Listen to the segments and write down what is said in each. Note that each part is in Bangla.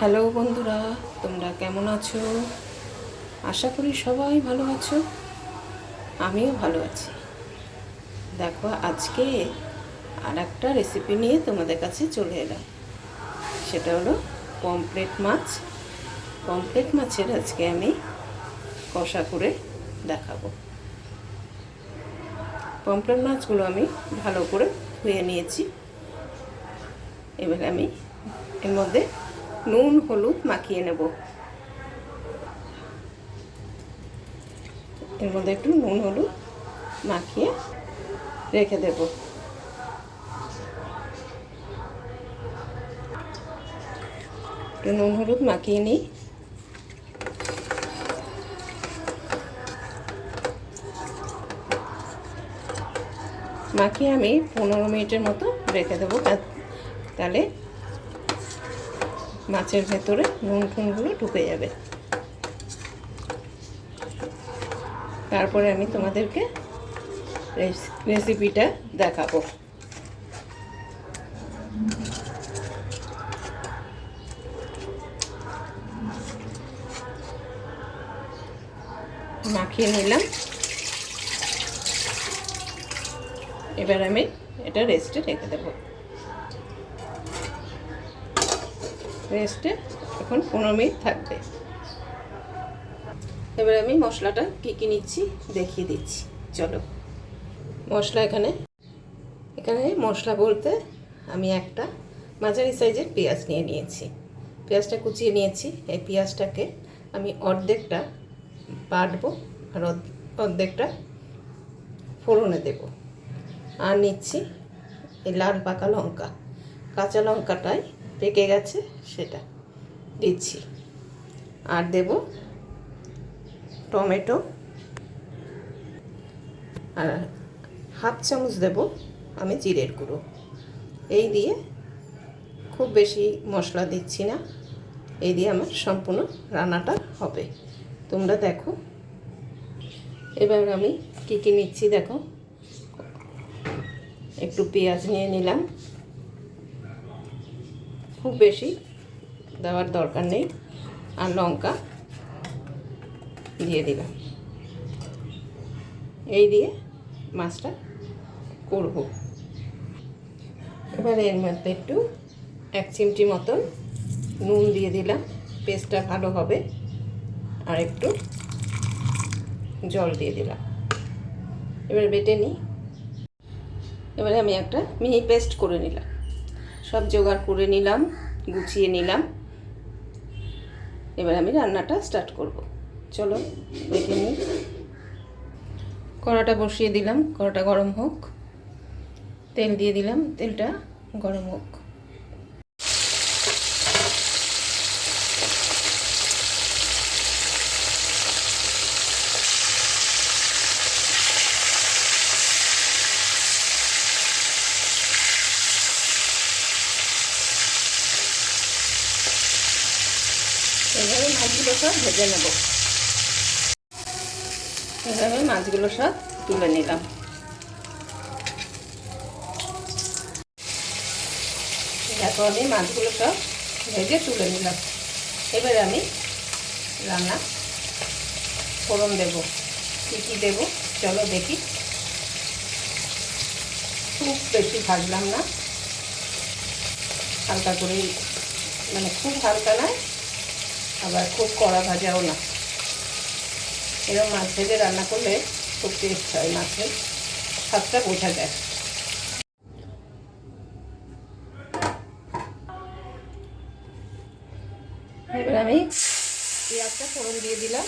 হ্যালো বন্ধুরা, তোমরা কেমন আছো? আশা করি সবাই ভালো আছো। আমিও ভালো আছি। দেখো, আজকে আর একটা রেসিপি নিয়ে তোমাদের কাছে চলে এলাম। সেটা হলো পমপ্লেট মাছ। পমপ্লেট মাছের আজকে আমি কষা করে দেখাবো। পমপ্লেট মাছগুলো আমি ভালো করে ধুয়ে নিয়েছি। এবার আমি এর মধ্যে নুন, হলুদ মাখিয়ে নেব। এর মধ্যে একটু নুন, হলুদ মাখিয়ে রেখে দেব। একটু নুন, হলুদ মাখিয়ে নিই। মাখিয়ে আমি পনেরো মিনিটের মতো রেখে দেবো। তাহলে মাছের ভেতরে নুন টুনগুলো ঢুকে যাবে। তারপরে আমি তোমাদেরকে রেসিপিটা দেখাবো। মাখিয়ে নিলাম। এবার আমি এটা রেস্টে রেখে দেবো। রেস্টে এখন পনেরো মিনিট থাকবে। এবার আমি মশলাটা কী কী নিচ্ছি দেখিয়ে দিচ্ছি। চলো। মশলা এখানে। এখানে মশলা বলতে আমি একটা মাঝারি সাইজের পেঁয়াজ নিয়ে নিয়েছি। পেঁয়াজটা কুচিয়ে নিয়েছি। এই পেঁয়াজটাকে আমি অর্ধেকটা বাটবো আর অর্ধেকটা ফোড়নে দেব। আর নিচ্ছি এই লাল পাকা লঙ্কা। কাঁচা লঙ্কাটাই পেকে গেছে, সেটা দিচ্ছি। আর দেব টমেটো। আর হাফ চামচ দেব আমি জিরের গুঁড়ো। এই দিয়ে খুব বেশি মশলা দিচ্ছি না। এই দিয়ে আমার সম্পূর্ণ রান্নাটা হবে। তোমরা দেখো। এবার আমি কী কী নিচ্ছি দেখো। একটু পেঁয়াজ নিয়ে নিলাম। খুব বেশি দেওয়ার দরকার নেই। আর লঙ্কা দিয়ে দিলাম। এই দিয়ে মাছটা করব। এবার এর মধ্যে একটু এক চিমটি মতন নুন দিয়ে দিলাম। পেস্টটা ভালো হবে। আর একটু জল দিয়ে দিলাম। এবার বেটে নিই। এবারে আমি একটা মিহি পেস্ট করে নিলাম। সব জোগাড় করে নিলাম, গুছিয়ে নিলাম। এবার আমি রান্নাটা স্টার্ট করব। চলো, দেখে নিই। কড়াটা বসিয়ে দিলাম, কড়াটা গরম হোক। তেল দিয়ে দিলাম, তেলটা গরম হোক এভাবে মাছগুলো সব ভেজে নেব। এভাবে মাছগুলো সব তুলে নিলাম। দেখো আমি মাছগুলো সব ভেজে তুলে নিলাম। এবারে আমি রান্না ফোড়ন দেব। কী কী দেবো? চলো দেখি। খুব বেশি ভাজলাম না। হালকা করে মানে খুব হালকা নয় আবার খুব কড়া ভাজাও না। এরকম মাছ ভেজে রান্না করলে খুব টেস্ট হয় মাছের স্বাদটা বোঝা যায়। এবার আমি পেঁয়াজটা ফোড়ন দিয়ে দিলাম।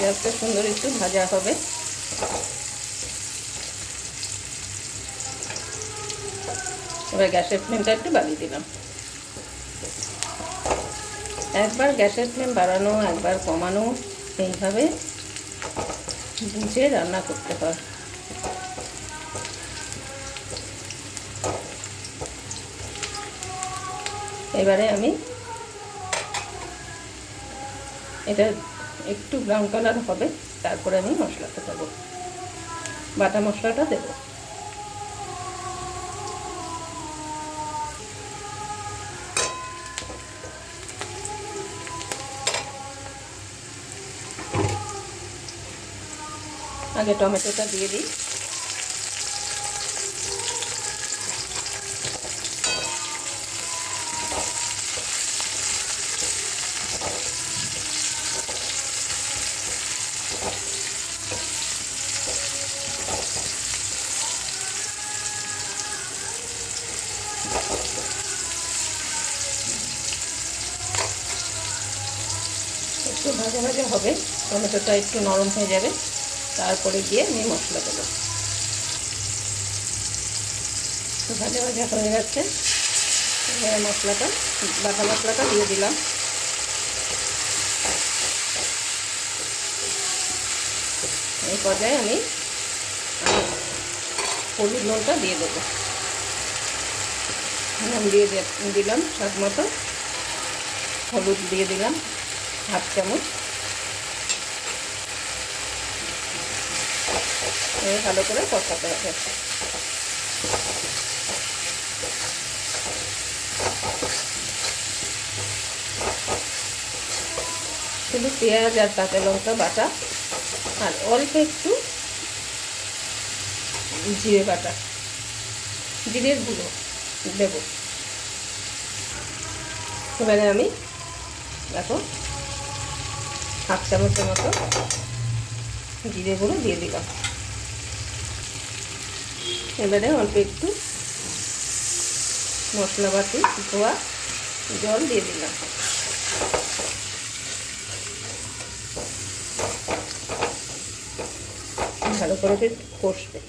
পেঁয়াজটা সুন্দর একটু ভাজা হবে। এবার গ্যাসের ফ্লেমটা একটু বাড়িয়ে দিলাম। একবার গ্যাসের ফ্লেম বাড়ানো, একবার কমানো, এইভাবে বুঝে রান্না করতে হয়। এবারে আমি এটা একটু ব্রাউন কালার হবে, তারপরে আমি মশলাটা দেবো। বাটা মশলাটা দেবো। আগে টমেটোটা দিয়ে দিই একটু ভাজা ভাজা হবে টমেটোটা একটু নরম হয়ে যাবে। তারপরে গিয়ে আমি মশলা দেবো। তো ভাজা ভাজা হয়ে এবারে মশলাটা, বাটা মশলাটা দিয়ে দিলাম। এই পর্যায়ে আমি হলুদ নুনটা দিয়ে দেবো। নুন দিয়ে দে- দিলাম স্বাদ মতো। হলুদ দিয়ে দিলাম হাফ চামচ। ভালো করে কষাতে হবে। শুধু পেঁয়াজ আর কাঁচা লঙ্কা বাটা আর অল্প একটু জিরে বাটা, জিরের গুঁড়ো দেব এবারে আমি দেখো হাফ চামচের মতো জিরে গুঁড়ো দিয়ে দিলাম। এবারে অল্প একটু মশলা বাটি ধোয়া জল দিয়ে দিলাম। ভালো করে কষবে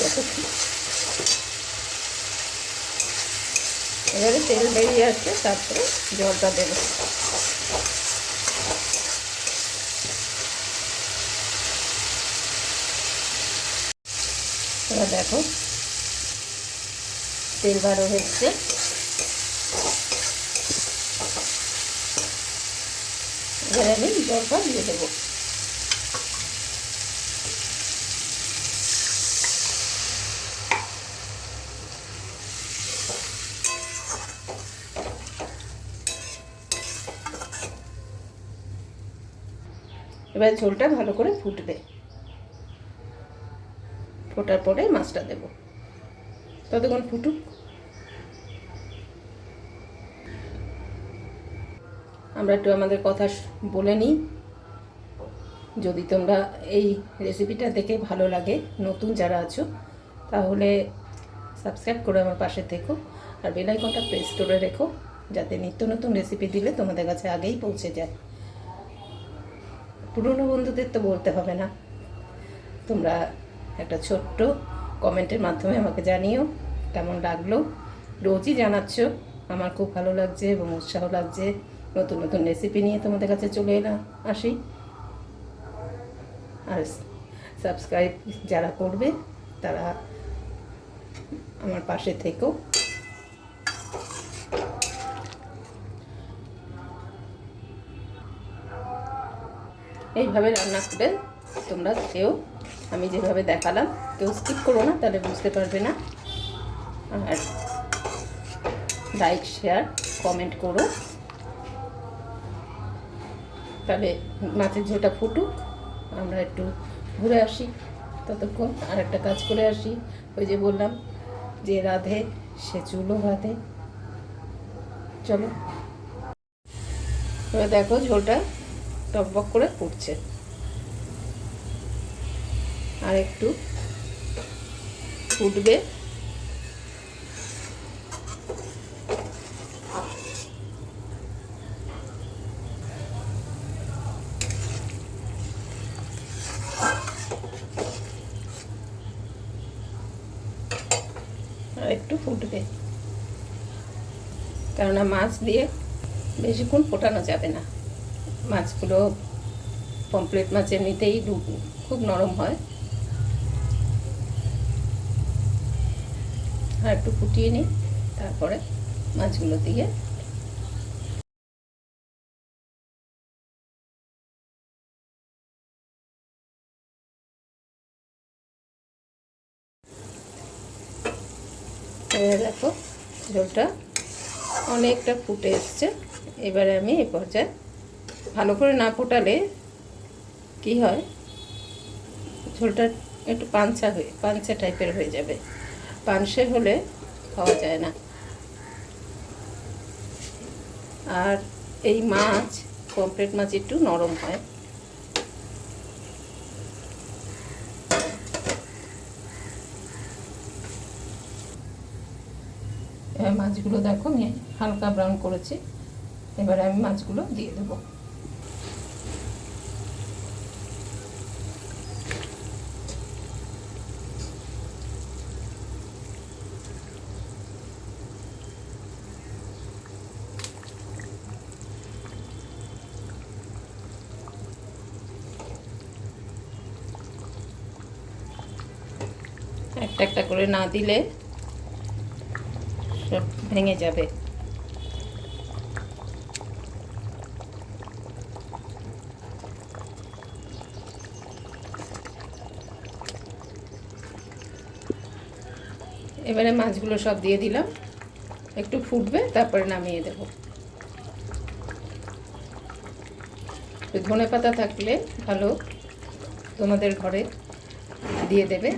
দেখো কি। এবারে তেল বেরিয়ে আসছে, তারপরে জলটা দেবো। এবার দেখো, তেল বারো হচ্ছে এবারে আমি জলটা দিয়ে দেবো। এবার ঝোলটা ভালো করে ফুটবে। ফোটার পরে মাছটা দেব। ততক্ষণ ফুটুক। আমরা একটু আমাদের কথা বলে নিই। যদি তোমরা এই রেসিপিটা দেখে ভালো লাগে, নতুন যারা আছো, তাহলে সাবস্ক্রাইব করে আমার পাশে থেকো। আর বেল আইকনটা প্রেস করে রেখো, যাতে নিত্য নতুন রেসিপি দিলে তোমাদের কাছে আগেই পৌঁছে যায়। পুরনো বন্ধুদের তো বলতে হবে না। তোমরা একটা ছোট্ট কমেন্টের মাধ্যমে আমাকে জানিও, কেমন লাগল? রোজই জানাচ্ছ, আমার খুব ভালো লাগছে এবং উৎসাহ লাগছে। নতুন নতুন রেসিপি নিয়ে তোমাদের কাছে চলে এলাম আসি। আর সাবস্ক্রাইব যারা করবে, তারা আমার পাশে থেকেও এইভাবে রান্না করে তোমরা কেউ আমি যেভাবে দেখালাম, কেউ স্কিপ করো না, তাহলে বুঝতে পারবে না। আর লাইক শেয়ার কমেন্ট করো। তাহলে মাছের ঝোলটা ফুটুক, আমরা একটু ঘুরে আসি ততক্ষণ, আর একটা কাজ করে আসি। ওই যে বললাম যে রাধে, সে চুলো বাঁধে। চলো। দেখো ঝোলটা টকবক করে ফুটছে আর একটু ফুটবে। আর একটু ফুটবে। কেননা মাছ দিয়ে বেশিক্ষণ ফোটানো যাবে না। মাছগুলো পমপ্লেট মাছ এমনিতেই খুব নরম হয়। আর একটু ফুটিয়ে নিই, তারপরে মাছগুলো দিয়ে দেখো ঝোলটা অনেকটা ফুটে এসছে। এবারে আমি এ পর্যায়ে ভালো করে না ফোটালে কি হয়? ঝোলটা একটু পাঞ্চা হয়ে পাঞ্চা টাইপের হয়ে যাবে। পানসে হলে খাওয়া যায় না। আর এই মাছ, পমফ্রেট মাছ একটু নরম হয়। মাছগুলো দেখো, আমি হালকা ব্রাউন করেছি। এবারে আমি মাছগুলো দিয়ে দেবো। একটা একটা করে না দিলে সব ভেঙে যাবে। এবারে মাছগুলো সব দিয়ে দিলাম। একটু ফুটবে, তারপরে নামিয়ে দেব। ধনে পাতা থাকলে ভালো, তোমাদের ঘরে দিয়ে দেবে।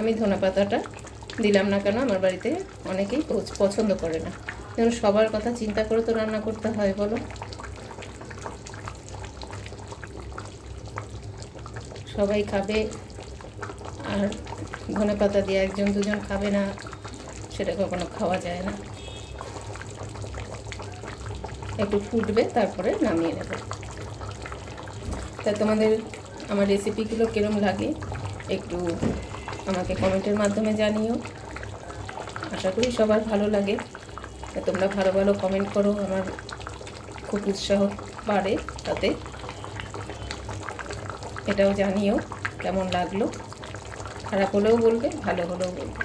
আমি ধনে পাতাটা দিলাম না কেন? আমার বাড়িতে অনেকেই পছন্দ করে না। যেমন সবার কথা চিন্তা করে তো রান্না করতে হয়, বলো? সবাই খাবে আর ধনে পাতা দিয়ে একজন দুজন খাবে না, সেটা কখনো খাওয়া যায় না। একটু ফুটবে, তারপরে নামিয়ে নেবে। তা তোমাদের, আমার রেসিপিগুলো কীরম লাগে? একটু আমাকে কমেন্টের মাধ্যমে জানিও। আশা করি সবার ভালো লাগে। তোমরা ভালো ভালো কমেন্ট করো, আমার খুব উৎসাহ বাড়ে তাতে। এটাও জানিও কেমন লাগল। খারাপ হলেও বলবে, ভালো হলেও বলবে।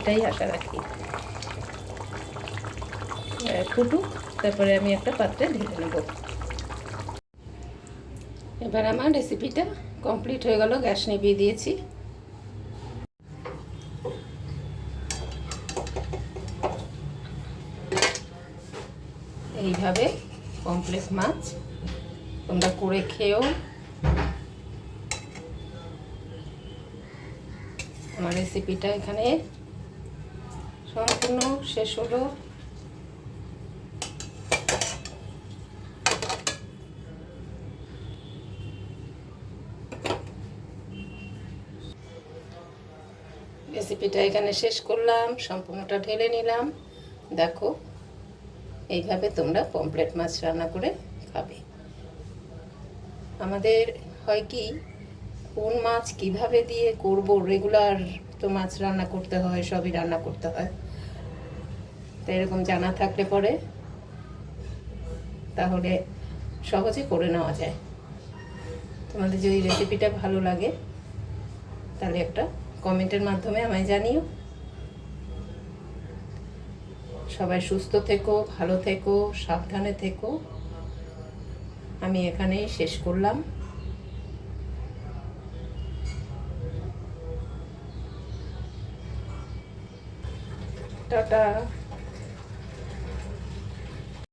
এটাই আশা রাখি। ফুটুক, তারপরে আমি একটা পাত্রে ঢেলে নেব। এবার আমার রেসিপিটা কমপ্লিট হয়ে গেল, গ্যাস নিভিয়ে দিয়েছি। এইভাবে কমপ্লেক্স মাছ তোমরা করে খেয়েও আমার রেসিপিটা এখানে সম্পূর্ণ শেষ হলো। রেসিপিটা এখানে শেষ করলাম, সম্পূর্ণটা ঢেলে নিলাম। দেখো, এইভাবে তোমরা পমপ্লেট মাছ রান্না করে খাবে। আমাদের হয় কি, কোন মাছ কীভাবে দিয়ে করব রেগুলার তো মাছ রান্না করতে হয়, সবই রান্না করতে হয়। তো এরকম জানা থাকলে পরে তাহলে সহজে করে নেওয়া যায়। তোমাদের যদি রেসিপিটা ভালো লাগে, তাহলে একটা কমেন্টের মাধ্যমে আমায় জানিও। সবাই সুস্থ থেকো, ভালো থেকো, সাবধানে থেকো। আমি এখানেই শেষ করলাম। টাটা।